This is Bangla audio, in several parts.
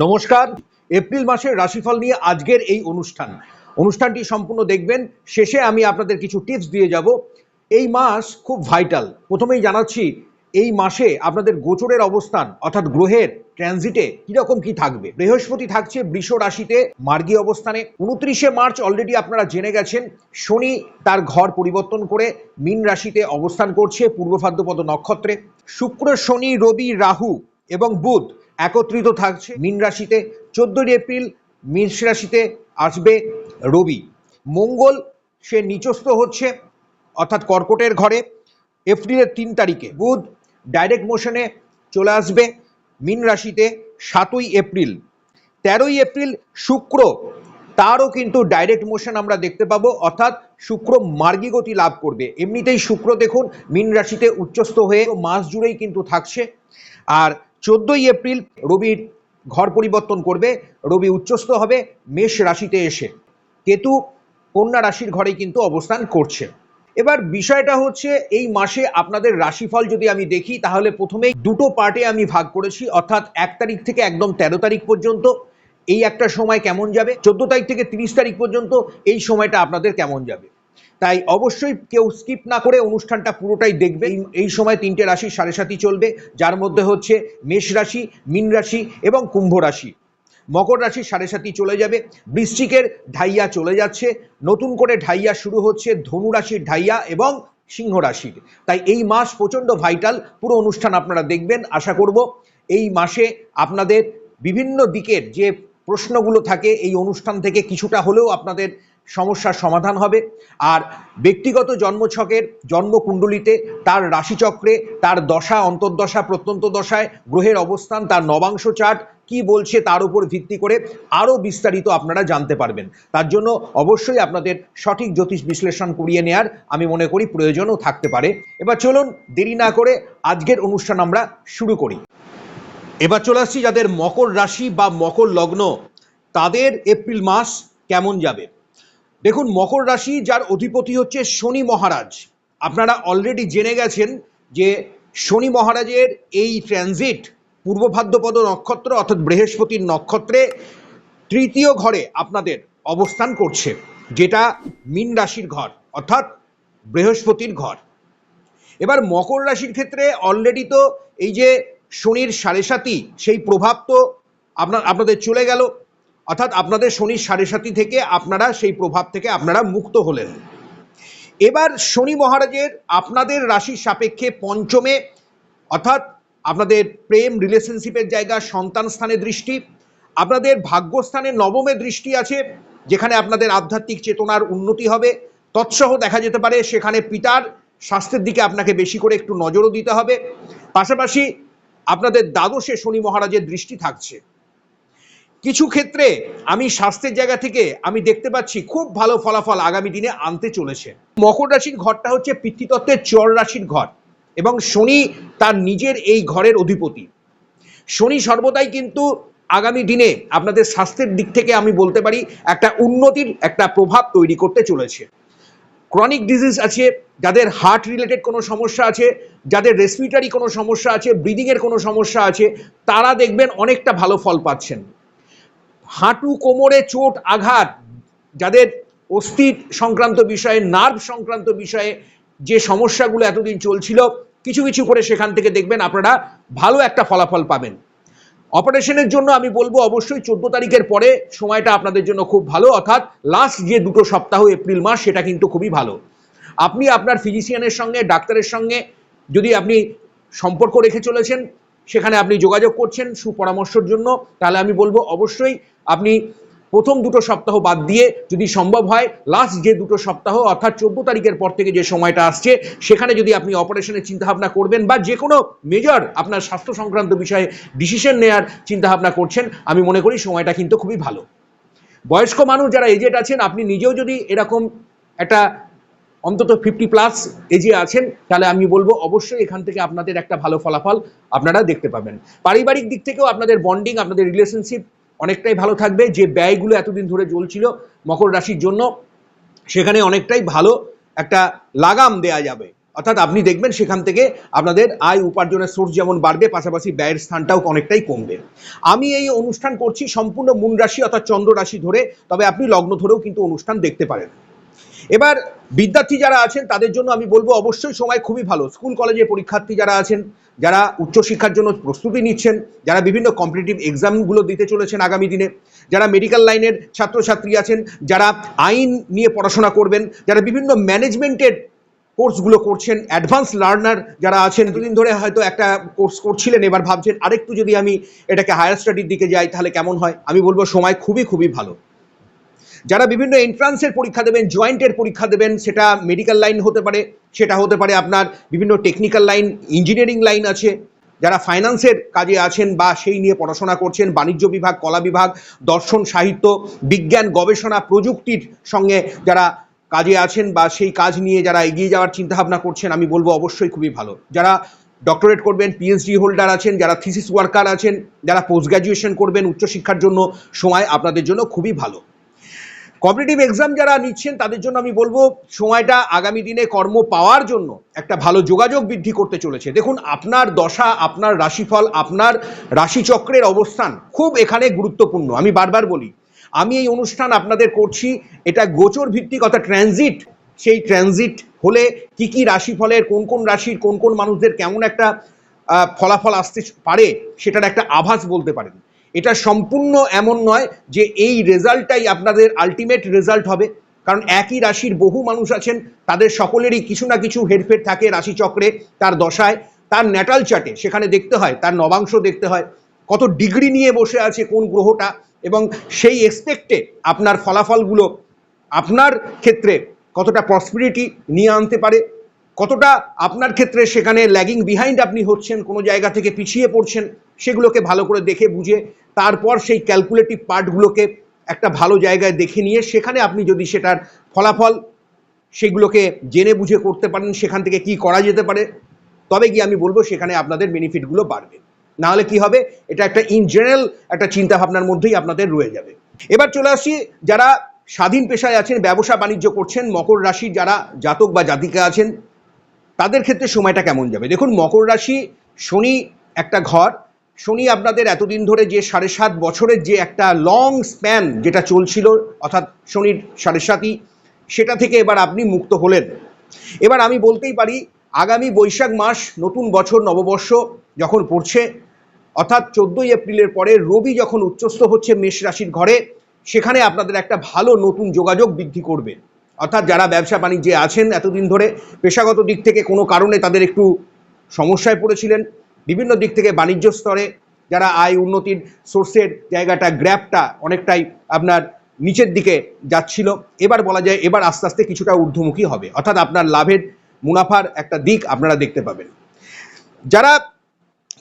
নমস্কার। এপ্রিল মাসের রাশিফল নিয়ে আজকের এই অনুষ্ঠান। অনুষ্ঠানটি সম্পূর্ণ দেখবেন। শেষে আমি আপনাদের কিছু টিপস দিয়ে যাব। এই মাস খুব ভাইটাল প্রথমেই জানাচ্ছি, এই মাসে আপনাদের গোচরের অবস্থান, অর্থাৎ গ্রহের ট্রানজিটে কীরকম কি থাকবে? বৃহস্পতি থাকছে বৃষ রাশিতে, মার্গী অবস্থানে। উনত্রিশে মার্চ অলরেডি আপনারা জেনে গেছেন, শনি তার ঘর পরিবর্তন করে মীন রাশিতে অবস্থান করছে, পূর্ব ভাদ্রপদ নক্ষত্রে। শুক্র, শনি, রবি, রাহু এবং বুধ একত্রিত থাকছে। মীন রাশিতে চোদ্দই এপ্রিল, মেষ রাশিতে আসবে রবি। মঙ্গল, সে নিচস্থ হচ্ছে, অর্থাৎ কর্কটের ঘরে। এপ্রিলের তিন তারিখে বুধ ডাইরেক্ট মোশনে চলে আসবে। মীন রাশিতে সাতই এপ্রিল। তেরোই এপ্রিল শুক্র, তারও কিন্তু ডাইরেক্ট মোশন আমরা দেখতে পাবো। অর্থাৎ শুক্র মার্গী গতি লাভ করবে। এমনিতেই শুক্র দেখুন, মীন রাশিতে উচ্চস্থ হয়ে মাস জুড়েই কিন্তু থাকছে। আর চোদ্দই এপ্রিল রবির ঘর পরিবর্তন করবে, রবি উচ্চস্থ হবে, মেষ রাশিতে এসে। কেতু কন্যা রাশির ঘরেই কিন্তু অবস্থান করছে। এবার বিষয়টা হচ্ছে, এই মাসে আপনাদের রাশিফল যদি আমি দেখি, তাহলে প্রথমেই দুটো পার্টে আমি ভাগ করেছি, অর্থাৎ এক তারিখ থেকে একদম তেরো তারিখ পর্যন্ত। এই একটা সময় কেমন যাবে? চোদ্দ তারিখ থেকে তিরিশ তারিখ পর্যন্ত এই সময়টা আপনাদের কেমন যাবে? তাই অবশ্যই কেউ স্কিপ না করে অনুষ্ঠানটা পুরোটাই দেখবে। এই- সময় তিনটে রাশি সাড়ে সাতই চলবে যার মধ্যে হচ্ছে মেষ রাশি মীন রাশি এবং কুম্ভ রাশি। মকর রাশির সাড়ে সাতই চলে যাবে বৃশ্চিকের ঢাইয়া চলে যাচ্ছে নতুন করে ঢাইয়া শুরু হচ্ছে ধনু রাশির ঢাইয়া এবং সিংহ রাশির। তাই এই মাস প্রচণ্ড ভাইটাল পুরো অনুষ্ঠান আপনারা দেখবেন আশা করব এই মাসে আপনাদের বিভিন্ন দিকের যে প্রশ্নগুলো থাকে এই অনুষ্ঠান থেকে কিছুটা হলেও আপনাদের সমস্যার সমাধান হবে। আর ব্যক্তিগত জন্মছকের জন্মকুণ্ডলিতে তার রাশিচক্রে তার দশা, অন্তর্দশা, প্রত্যন্ত দশায় গ্রহের অবস্থান, তার নবাংশ চার্ট কি বলছে তার উপর ভিত্তি করে আরও বিস্তারিত আপনারা জানতে পারবেন। তার জন্য অবশ্যই আপনাদের সঠিক জ্যোতিষ বিশ্লেষণ করিয়ে নেয়ার আমি মনে করি প্রয়োজনও থাকতে পারে। এবার চলুন দেরি না করে আজকের অনুষ্ঠান আমরা শুরু করি। এবার চলে আসছি যাদের মকর রাশি বা মকর লগ্ন। তাদের এপ্রিল মাস কেমন যাবে? দেখুন, মকর রাশি যার অধিপতি হচ্ছে শনি মহারাজ। আপনারা অলরেডি জেনে গেছেন যে শনি মহারাজের এই ট্রানজিট পূর্ব ভাদ্রপদ নক্ষত্র অর্থাৎ বৃহস্পতির নক্ষত্রে তৃতীয় ঘরে আপনাদের অবস্থান করছে, যেটা মীন রাশির ঘর অর্থাৎ বৃহস্পতির ঘর। এবার মকর রাশির ক্ষেত্রে অলরেডি তো এই যে শনির সাড়ে সাতি সেই প্রভাব তো আপনার আপনাদের চলে গেল। অর্থাৎ আপনাদের শনির সাড়ে সাতি থেকে আপনারা সেই প্রভাব থেকে আপনারা মুক্ত হলেন। এবার শনি মহারাজের আপনাদের রাশির সাপেক্ষে পঞ্চমে, অর্থাৎ আপনাদের প্রেম রিলেশনশিপের জায়গা, সন্তান স্থানে দৃষ্টি, আপনাদের ভাগ্যস্থানে নবমে দৃষ্টি আছে, যেখানে আপনাদের আধ্যাত্মিক চেতনার উন্নতি হবে। তৎসহ দেখা যেতে পারে, সেখানে পিতার স্বাস্থ্যের দিকে আপনাকে বেশি করে একটু নজরও দিতে হবে। পাশাপাশি আপনাদের দ্বাদশে শনি মহারাজের দৃষ্টি থাকছে। কিছু ক্ষেত্রে আমি স্বাস্থ্যের জায়গা থেকে আমি দেখতে পাচ্ছি খুব ভালো ফলাফল আগামী দিনে আনতে চলেছে। মকর রাশির ঘরটা হচ্ছে পিতৃতত্ত্বের চর রাশির ঘর এবং শনি তার নিজের এই ঘরের অধিপতি। শনি সর্বদাই কিন্তু আগামী দিনে আপনাদের স্বাস্থ্যের দিক থেকে আমি বলতে পারি একটা উন্নতির একটা প্রভাব তৈরি করতে চলেছে। ক্রনিক ডিজিজ আছে, যাদের হার্ট রিলেটেড কোনো সমস্যা আছে, যাদের রেসপিটারি কোনো সমস্যা আছে ব্রিদিংয়ের কোনো সমস্যা আছে, তারা দেখবেন অনেকটা ভালো ফল পাচ্ছেন। হাঁটু কোমরে চোট আঘাত, যাদের অস্থি সংক্রান্ত বিষয়ে, নার্ভ সংক্রান্ত বিষয়ে যে সমস্যাগুলো এতদিন চলছিল, কিছু কিছু করে সেখান থেকে দেখবেন আপনারা ভালো একটা ফলাফল পাবেন। অপারেশনের জন্য আমি বলব অবশ্যই চোদ্দ তারিখের পরে সময়টা আপনাদের জন্য খুব ভালো, অর্থাৎ লাস্ট যে দুটো সপ্তাহ এপ্রিল মাস, সেটা কিন্তু খুবই ভালো। আপনি আপনার ফিজিশিয়ানের সঙ্গে, ডাক্তারের সঙ্গে যদি আপনি সম্পর্ক রেখে চলেছেন সেখানে আপনি যোগাযোগ করছেন সুপরামর্শের জন্য, তাহলে আমি বলব অবশ্যই আপনি প্রথম দুটো সপ্তাহ বাদ দিয়ে যদি সম্ভব হয় লাস্ট যে দুটো সপ্তাহ, অর্থাৎ চোদ্দ তারিখের পর থেকে যে সময়টা আসছে, সেখানে যদি আপনি অপারেশনের চিন্তাভাবনা করবেন বা যে কোনো মেজর আপনার স্বাস্থ্য সংক্রান্ত বিষয়ে ডিসিশন নেওয়ার চিন্তাভাবনা করছেন, আমি মনে করি সময়টা কিন্তু খুবই ভালো। বয়স্ক মানুষ যারা এজেড আছেন, আপনি নিজেও যদি এরকম একটা অন্তত ফিফটি প্লাস এজে আছেন, তাহলে আমি বলব অবশ্যই এখান থেকে আপনাদের একটা ভালো ফলাফল আপনারা দেখতে পাবেন। পারিবারিক দিক থেকেও আপনাদের বন্ডিং আপনাদের রিলেশনশিপ অনেকটাই ভালো থাকবে। যে ব্যয়গুলো এতদিন ধরে চলছিল মকর রাশির জন্য, সেখানে অনেকটাই ভালো একটা লাগাম দেয়া যাবে। অর্থাৎ আপনি দেখবেন সেখান থেকে আপনাদের আয় উপার্জনের সোর্স যেমন বাড়বে, পাশাপাশি ব্যয়ের স্থানটাও অনেকটাই কমবে। আমি এই অনুষ্ঠান করছি সম্পূর্ণ মূন রাশি অর্থাৎ চন্দ্র রাশি ধরে, তবে আপনি লগ্ন ধরেও কিন্তু অনুষ্ঠান দেখতে পারেন। এবার বিদ্যার্থী যারা আছেন, তাদের জন্য আমি বলব অবশ্যই সময় খুবই ভালো। স্কুল কলেজে পরীক্ষার্থী যারা আছেন, যারা উচ্চশিক্ষার জন্য প্রস্তুতি নিচ্ছেন, যারা বিভিন্ন কম্পিটিটিভ এক্সামগুলো দিতে চলেছেন আগামী দিনে, যারা মেডিকেল লাইনের ছাত্রছাত্রী আছেন, যারা আইন নিয়ে পড়াশোনা করবেন, যারা বিভিন্ন ম্যানেজমেন্টের কোর্সগুলো করছেন অ্যাডভান্স লার্নার যারা আছেন, দুদিন ধরে হয়তো একটা কোর্স করছিলেন, এবার ভাবছেন, আরেকটু যদি আমি এটাকে হায়ার স্টাডির দিকে যাই, তাহলে কেমন হয়? আমি বলব সময় খুবই খুবই ভালো। যারা বিভিন্ন এন্ট্রান্সের পরীক্ষা দেবেন জয়েন্টের পরীক্ষা দেবেন, সেটা মেডিকেল লাইন হতে পারে, সেটা হতে পারে আপনার বিভিন্ন টেকনিক্যাল লাইন ইঞ্জিনিয়ারিং লাইন আছে। যারা ফাইন্যান্সের কাজে আছেন বা সেই নিয়ে পড়াশোনা করছেন, বাণিজ্য বিভাগ, কলা বিভাগ, দর্শন, সাহিত্য, বিজ্ঞান, গবেষণা, প্রযুক্তির সঙ্গে যারা কাজে আছেন বা সেই কাজ নিয়ে যারা এগিয়ে যাওয়ার চিন্তাভাবনা করছেন, আমি বলব অবশ্যই খুবই ভালো। যারা ডক্টরেট করবেন পিএইচডি হোল্ডার আছেন, যারা থিসিস ওয়ার্কার আছেন, যারা পোস্ট গ্র্যাজুয়েশন করবেন, উচ্চশিক্ষার জন্য সময় আপনাদের জন্য খুবই ভালো। কম্পিটিটিভ এক্সাম যারা নিচ্ছেন, তাদের জন্য আমি বলব, সময়টা আগামী দিনে কর্ম পাওয়ার জন্য একটা ভালো যোগাযোগ বৃদ্ধি করতে চলেছে। দেখুন, আপনার দশা, আপনার রাশিফল, আপনার রাশিচক্রের অবস্থান খুব এখানে গুরুত্বপূর্ণ। আমি বারবার বলি, আমি এই অনুষ্ঠান আপনাদের করছি, এটা গোচর ভিত্তিক অর্থাৎ ট্রানজিট সেই ট্রানজিট হলে কি কি রাশিফলের, কোন কোন রাশির, কোন কোন মানুষদের কেমন একটা ফলাফল আসতে পারে, সেটার একটা আভাস বলতে পারেন। এটা সম্পূর্ণ এমন নয় যে এই রেজাল্টটাই আপনাদের আলটিমেট রেজাল্ট হবে। কারণ একই রাশির বহু মানুষ আছেন, তাদের সকলেরই কিছু না কিছু হেরফের থাকে রাশিচক্রে, তার দশায়। তার ন্যাটাল চার্টে সেখানে দেখতে হয়, তার নবাংশ দেখতে হয়, কত ডিগ্রি নিয়ে বসে আছে কোন গ্রহটা এবং সেই এক্সপেক্টে আপনার ফলাফলগুলো আপনার ক্ষেত্রে কতটা প্রসপিরিটি নিয়ে আনতে পারে, কতটা আপনার ক্ষেত্রে সেখানে ল্যাগিং বিহাইন্ড আপনি হচ্ছেন, কোনো জায়গা থেকে পিছিয়ে পড়ছেন, সেগুলোকে ভালো করে দেখে বুঝে তারপর সেই ক্যালকুলেটিভ পার্টগুলোকে একটা ভালো জায়গায় দেখে নিয়ে সেখানে আপনি যদি সেটার ফলাফল সেগুলোকে জেনে বুঝে করতে পারেন, সেখান থেকে কি করা যেতে পারে, তবে গিয়ে আমি বলব সেখানে আপনাদের বেনিফিটগুলো বাড়বে। নাহলে কি হবে? এটা একটা ইন জেনারেল একটা চিন্তা ভাবনার মধ্যেই আপনাদের রয়ে যাবে। এবার চলে আসি, যারা স্বাধীন পেশায় আছেন, ব্যবসা বাণিজ্য করছেন, মকর রাশি যারা জাতক বা জাতিকা আছেন, তাদের ক্ষেত্রে সময়টা কেমন যাবে? দেখুন, মকর রাশি শনি একটা ঘর শনি আপনাদের এতদিন ধরে যে সাড়ে সাত বছরের যে একটা লং স্প্যান যেটা চলছিল, অর্থাৎ শনির সাড়ে সাতই, সেটা থেকে এবার আপনি মুক্ত হলেন। এবার আমি বলতেই পারি, আগামী বৈশাখ মাস, নতুন বছর, নববর্ষ যখন পড়ছে, অর্থাৎ চোদ্দোই এপ্রিলের পরে রবি যখন উচ্চস্থ হচ্ছে মেষ রাশির ঘরে, সেখানে আপনাদের একটা ভালো নতুন যোগাযোগ বৃদ্ধি করবে। অর্থাৎ যারা ব্যবসা বাণিজ্যে আছেন এতদিন ধরে, পেশাগত দিক থেকে কোনো কারণে তাদের একটু সমস্যায় পড়েছিলেন বিভিন্ন দিক থেকে বাণিজ্য স্তরে যারা আয় উন্নতির সোর্সের জায়গাটা গ্র্যাপটা অনেকটাই আপনার নিচের দিকে যাচ্ছিল। এবার বলা যায়, এবার আস্তে আস্তে কিছুটা ঊর্ধ্বমুখী হবে। অর্থাৎ আপনার লাভের মুনাফার একটা দিক আপনারা দেখতে পাবেন। যারা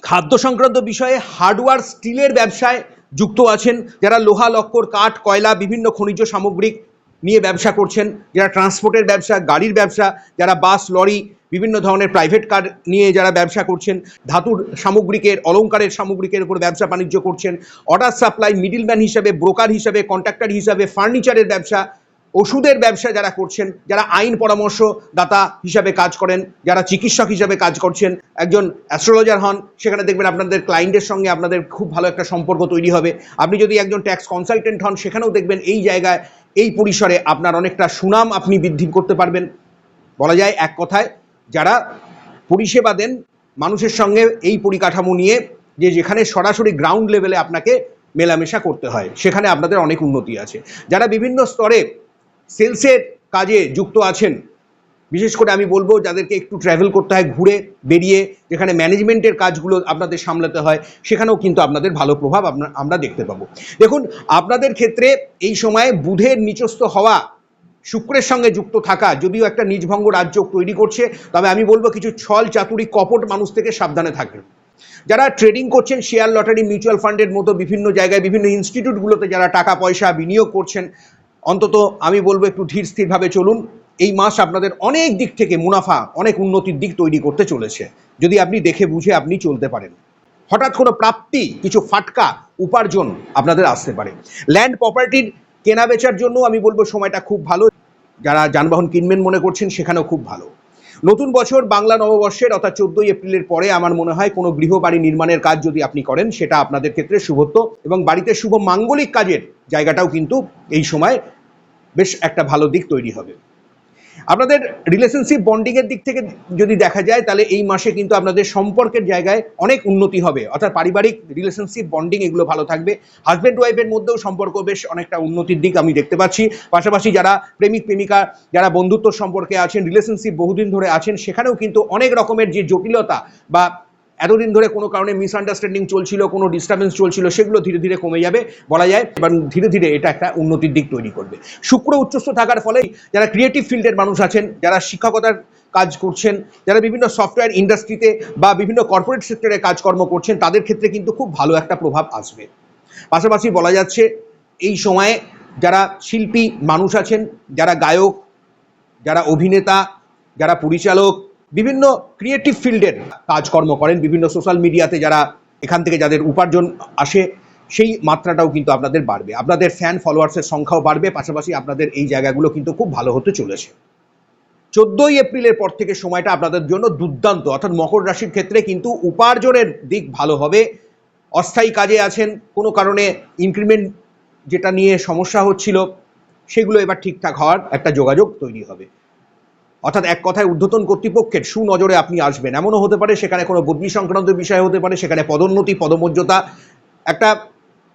খাদ্য সংক্রান্ত বিষয়ে হার্ডওয়ার স্টিলের ব্যবসায় যুক্ত আছেন, যারা লোহা, লক্কর, কাঠ, কয়লা, বিভিন্ন খনিজ সামগ্রিক নিয়ে ব্যবসা করছেন, যারা ট্রান্সপোর্টের ব্যবসা, গাড়ির ব্যবসা, যারা বাস লরি বিভিন্ন ধরনের প্রাইভেট কার নিয়ে যারা ব্যবসা করছেন, ধাতুর সামগ্রিকের, অলংকারের সামগ্রিকের উপর ব্যবসা বাণিজ্য করছেন অর্ডার সাপ্লাই মিডিলম্যান হিসাবে ব্রোকার হিসাবে কন্ট্রাক্টর হিসাবে ফার্নিচারের ব্যবসা, ওষুধের ব্যবসা যারা করছেন, যারা আইন পরামর্শদাতা হিসাবে কাজ করেন, যারা চিকিৎসক হিসাবে কাজ করছেন, একজন অ্যাস্ট্রোলজার হন, সেখানে দেখবেন আপনাদের ক্লায়েন্টের সঙ্গে আপনাদের খুব ভালো একটা সম্পর্ক তৈরি হবে। আপনি যদি একজন ট্যাক্স কনসালটেন্ট হন, সেখানেও দেখবেন এই জায়গায় এই পরিসরে আপনার অনেকটা সুনাম আপনি বৃদ্ধি করতে পারবেন। বলা যায় এক কথায়, যারা পরিষেবা দেন, মানুষের সঙ্গে এই পরিকাঠামো নিয়ে যে যেখানে সরাসরি গ্রাউন্ড লেভেলে আপনাকে মেলামেশা করতে হয়, সেখানে আপনাদের অনেক উন্নতি আছে। যারা বিভিন্ন স্তরে সেলসের কাজে যুক্ত আছেন বিশেষ করে আমি বলব যাদেরকে একটু ট্রাভেল করতে হয়, ঘুরে বেরিয়ে, যেখানে ম্যানেজমেন্টের কাজগুলো আপনাদের সামলাতে হয়, সেখানেও কিন্তু আপনাদের ভালো প্রভাব আপনা- আমরা দেখতে পাবো। দেখুন, আপনাদের ক্ষেত্রে এই সময়ে বুধের নিচস্থ হওয়া, শুক্রের সঙ্গে যুক্ত থাকা যদিও একটা নিজভঙ্গ রাজ্য তৈরি করছে, তবে আমি বলব কিছু ছল চাতুরি কপট মানুষ থেকে সাবধানে থাকবেন যারা ট্রেডিং করছেন শেয়ার লটারি মিউচুয়াল ফান্ডের মতো বিভিন্ন জায়গায়, বিভিন্ন ইনস্টিটিউটগুলোতে যারা টাকা পয়সা বিনিয়োগ করছেন, অন্তত আমি বলব একটু ধীর স্থিরভাবে চলুন। এই মাস আপনাদের অনেক দিক থেকে মুনাফা, অনেক উন্নতির দিক তৈরি করতে চলেছে। যদি আপনি দেখে বুঝে আপনি চলতে পারেন। হঠাৎ কোনো প্রাপ্তি, কিছু ফাটকা, উপার্জন আপনাদের আসতে পারে। ল্যান্ড প্রপার্টির কেনা বেচার জন্য আমি বলব সময়টা খুব ভালো। যারা যানবাহন কিনবেন মনে করছেন সেখানেও খুব ভালো। নতুন বছর বাংলা নববর্ষের অর্থাৎ চোদ্দই এপ্রিলের পরে আমার মনে হয় কোনো গৃহবাড়ি নির্মাণের কাজ যদি আপনি করেন, সেটা আপনাদের ক্ষেত্রে শুভত্ব এবং বাড়িতে শুভ মাঙ্গলিক কাজের জায়গাটাও কিন্তু এই সময় বেশ একটা ভালো দিক তৈরি হবে। আপনাদের রিলেশনশিপ বন্ডিং এর দিক থেকে যদি দেখা যায়, তাহলে এই মাসে কিন্তু আপনাদের সম্পর্কের জায়গায় অনেক উন্নতি হবে। অর্থাৎ পারিবারিক রিলেশনশিপ বন্ডিং এগুলো ভালো থাকবে। হাজব্যান্ড ওয়াইফের মধ্যেও সম্পর্ক বেশ অনেকটা উন্নতির দিক আমি দেখতে পাচ্ছি। পাশাপাশি যারা প্রেমিক, প্রেমিকা, যারা বন্ধুত্ব সম্পর্কে আছেন রিলেশনশিপ বহুদিন ধরে আছেন, সেখানেও কিন্তু অনেক রকমের যে জটিলতা বা এতদিন ধরে কোনো কারণে মিসআন্ডারস্ট্যান্ডিং চলছিল, কোনো ডিস্টারবেন্স চলছিল, সেগুলো ধীরে ধীরে কমে যাবে, বলা যায়, এবং ধীরে ধীরে এটা একটা উন্নতির দিক তৈরি করবে। শুক্র উচ্চস্থ থাকার ফলে যারা ক্রিয়েটিভ ফিল্ডের মানুষ আছেন, যারা শিক্ষকতার কাজ করছেন, যারা বিভিন্ন সফটওয়্যার ইন্ডাস্ট্রিতে বা বিভিন্ন কর্পোরেট সেক্টরে কাজকর্ম করছেন, তাদের ক্ষেত্রে কিন্তু খুব ভালো একটা প্রভাব আসবে। পাশাপাশি বলা যাচ্ছে, এই সময়ে যারা শিল্পী মানুষ আছেন, যারা গায়ক, যারা অভিনেতা, যারা পরিচালক বিভিন্ন ক্রিয়েটিভ ফিল্ডের কাজকর্ম করেন, বিভিন্ন সোশ্যাল মিডিয়াতে যারা এখান থেকে যাদের উপার্জন আসে, সেই মাত্রাটাও কিন্তু আপনাদের বাড়বে। আপনাদের ফ্যান ফলোয়ার্সের সংখ্যাও বাড়বে, পাশাপাশি আপনাদের এই জায়গাগুলো কিন্তু খুব ভালো হতে চলেছে। চোদ্দই এপ্রিলের পর থেকে সময়টা আপনাদের জন্য দুর্দান্ত, অর্থাৎ মকর রাশির ক্ষেত্রে কিন্তু উপার্জনের দিক ভালো হবে। অস্থায়ী কাজে আছেন, কোনো কারণে ইনক্রিমেন্ট যেটা নিয়ে সমস্যা হচ্ছিল, সেগুলো এবার ঠিকঠাক হওয়ার একটা যোগাযোগ তৈরি হবে। অর্থাৎ এক কথায় ঊর্ধ্বতন কর্তৃপক্ষের সুনজরে আপনি আসবেন। এমনও হতে পারে সেখানে কোনো বদলি সংক্রান্ত বিষয় হতে পারে, সেখানে পদোন্নতি, পদমর্যাদা। একটা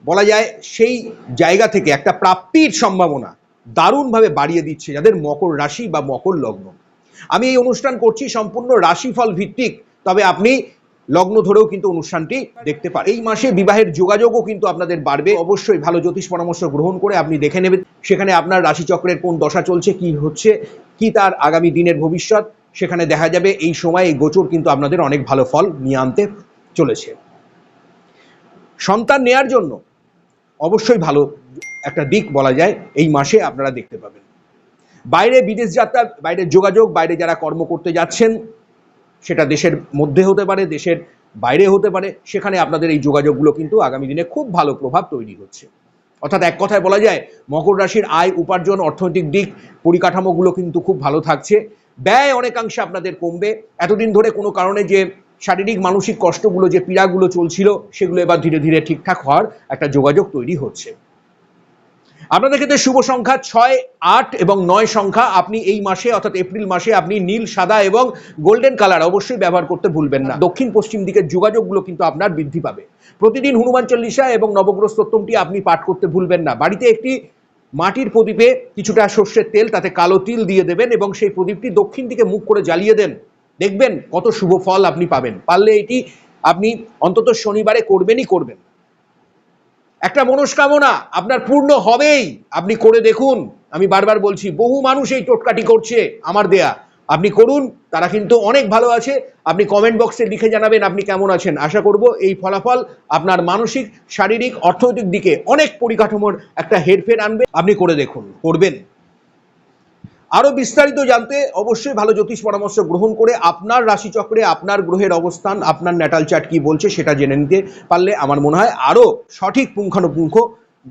বলা যায় সেই জায়গা থেকে একটা প্রাপ্তির সম্ভাবনা দারুণভাবে বাড়িয়ে দিচ্ছে যাদের মকর রাশি বা মকর লগ্ন। আমি এই অনুষ্ঠান করছি সম্পূর্ণ রাশিফল ভিত্তিক, তবে আপনি লগ্ন ধরেও কিন্তু অনুষ্ঠানটি দেখতে পারে এই মাসে বিবাহের যোগাযোগও কিন্তু আপনাদের বাড়বে। অবশ্যই ভালো জ্যোতিষ পরামর্শ গ্রহণ করে আপনি দেখে নেবেন সেখানে আপনার রাশিচক্রের কোন দশা চলছে, কি হচ্ছে, কি তার আগামী দিনের ভবিষ্যৎ। সেখানে দেখা যাবে এই সময় এই গোচর কিন্তু আপনাদের অনেক ভালো ফল নিয়ে আনতে চলেছে। সন্তান নেয়ার জন্য অবশ্যই ভালো একটা দিক বলা যায়, এই মাসে আপনারা দেখতে পাবেন। বাইরে বিদেশ যাত্রা বাইরে যোগাযোগ, বাইরে যারা কর্ম করতে যাচ্ছেন সেটা দেশের মধ্যে হতে পারে, দেশের বাইরে হতে পারে, সেখানে আপনাদের এই যোগাযোগগুলো কিন্তু আগামী দিনে খুব ভালো প্রভাব তৈরি হচ্ছে অর্থাৎ এক কথায় বলা যায়, মকর রাশির আয়, উপার্জন, অর্থনৈতিক দিক, পরিকাঠামোগুলো কিন্তু খুব ভালো থাকছে। ব্যয় অনেকাংশে আপনাদের কমবে। এতদিন ধরে কোনো কারণে যে শারীরিক, মানসিক কষ্টগুলো, যে পীড়াগুলো চলছিল, সেগুলো এবার ধীরে ধীরে ঠিকঠাক হওয়ার একটা যোগাযোগ তৈরি হচ্ছে। আপনাদের ক্ষেত্রে শুভ সংখ্যা ছয়, আট এবং নয় সংখ্যা। আপনি এই মাসে, অর্থাৎ এপ্রিল মাসে, আপনি নীল, সাদা এবং গোল্ডেন কালার অবশ্যই ব্যবহার করতে ভুলবেন না। দক্ষিণ পশ্চিম দিকের যোগাযোগগুলো কিন্তু আপনার বৃদ্ধি পাবে। প্রতিদিন হনুমান চল্লিশা এবং নবগ্রহ স্তোত্রমটি আপনি পাঠ করতে ভুলবেন না। বাড়িতে একটি মাটির প্রদীপে কিছুটা সর্ষের তেল, তাতে কালো তিল দিয়ে দেবেন এবং সেই প্রদীপটি দক্ষিণ দিকে মুখ করে জ্বালিয়ে দেন। দেখবেন কত শুভ ফল আপনি পাবেন। পারলে এটি আপনি অন্তত শনিবারে করবেনই করবেন। একটা মনস্কামনা আপনার পূর্ণ হবেই। আপনি করে দেখুন। আমি বারবার বলছি, বহু মানুষ এই টোটকাটি করছে আমার দেয়া। আপনি করুন, তারা কিন্তু অনেক ভালো আছে। আপনি কমেন্ট বক্সে লিখে জানাবেন আপনি কেমন আছেন। আশা করব এই ফলাফল আপনার মানসিক, শারীরিক, অর্থনৈতিক দিকে অনেক পরিকাঠামোর একটা হেরফের আনবে। আপনি করে দেখুন, করবেন। আরও বিস্তারিত জানতে অবশ্যই ভালো জ্যোতিষ পরামর্শ গ্রহণ করে আপনার রাশিচক্রে আপনার গ্রহের অবস্থান, আপনার ন্যাটাল চার্ট কি বলছে সেটা জেনে নিতে পারলে আমার মনে হয় আরও সঠিক পুঙ্খানুপুঙ্খ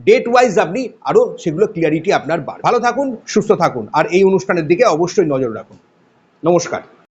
ডেট ওয়াইজ আপনি আরও সেগুলো ক্লিয়ারিটি আপনার ভালো থাকুন, সুস্থ থাকুন, আর এই অনুষ্ঠানের দিকে অবশ্যই নজর রাখুন। নমস্কার।